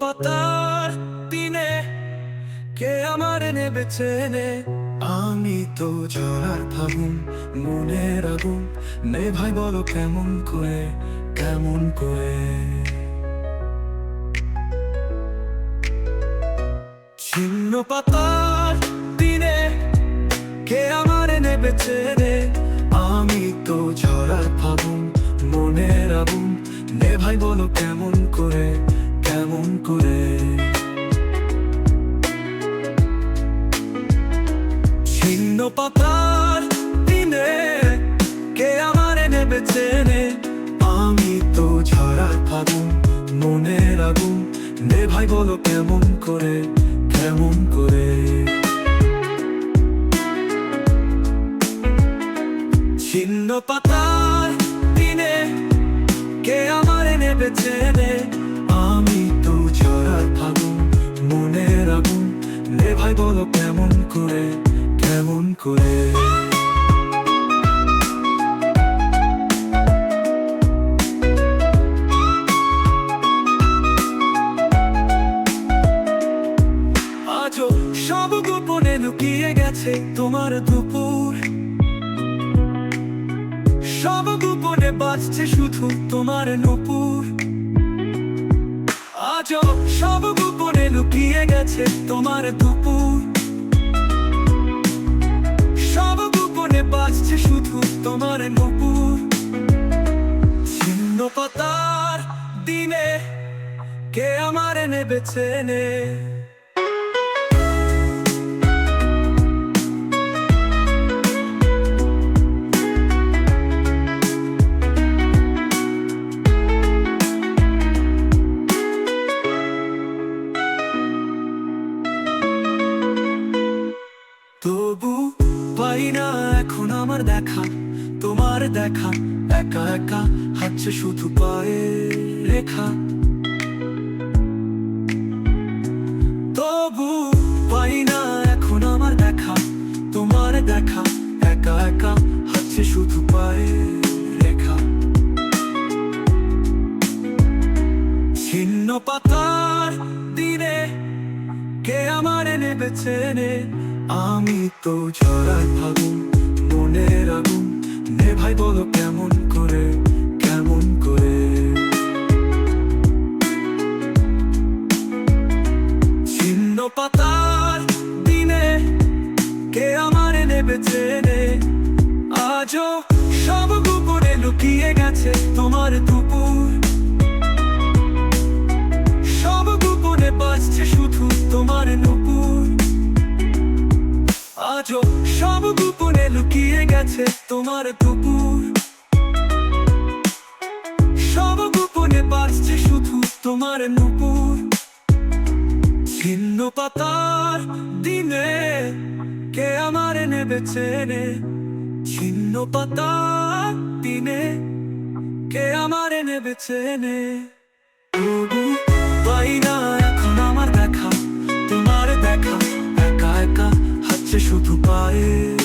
পাতার দিনে কে আমার নেবে চেনে? আমি তো ঝরার ফাগুন, মনের আগুন। নে ভাই, বলো কেমন করে কেমন করে? ছিন্ন পাতার দিনে কে আমার নেবে চেনে? আমি তো ঝরার ফাগুন, মনের আগুন। নে ভাই, বলো কেমন পাতার দিনে কে আমার নেবে চেনে আমি তো ঝরার ফাগুন মনের আগুন নে ভাই বলো কেমন করে কেমন করে? ছিন্ন পাতার দিনে কে আমার নেবে চেনে আমি তো ঝরার ফাগুন মনের আগুন নে ভাই বলো কেমন করে কেমন করে। আজও সব গোপনে লুকিয়ে গেছে তোমার দুপুর। সব গোপনে বাজছে শুধু তোমার নুপুর। আজও সব গোপনে লুকিয়ে গেছে তোমার দুপুর। বাজছে শুধু তোমার নুপুর। ছিন্ন পাতার দিনে কে আমার নেবে চেনে? তবু পাই না। এখন আমার দেখা, তোমার দেখা, একা একা হাঁটছে শুধু পায়ে রেখা। তবু পাই না এখন আমার দেখা, তোমার দেখা, একা একা শুধু পায়ে ছিন্ন পাতার দিনে কে আমার নেবে চেনে, আমি তো ঝরার ফাগুন মনের আগুন, নে ভাই বলো কেমন করে কেমন করে? ছিন্ন পাতার দিনে কে আমার নেবে চেনে আজও সব গোপনে লুকিয়ে গেছে তোমার দুপুর। সব গোপনে বাজছে শুধু তোমার নুপুর। আজও সব গোপনে লুকিয়ে গেছে তোমার দুপুর। সব গোপনে বাজছে শুধু তোমার নুপুর। ছিন্ন পাতার দিনে কে আমার নেবে চেনে? ছিন্ন পাতার দিনে কে আমার নেবে চেনে? পাই না এখন আমার দেখা। তোমার দেখা, একা একা হাঁটছে শুধু পায়ে।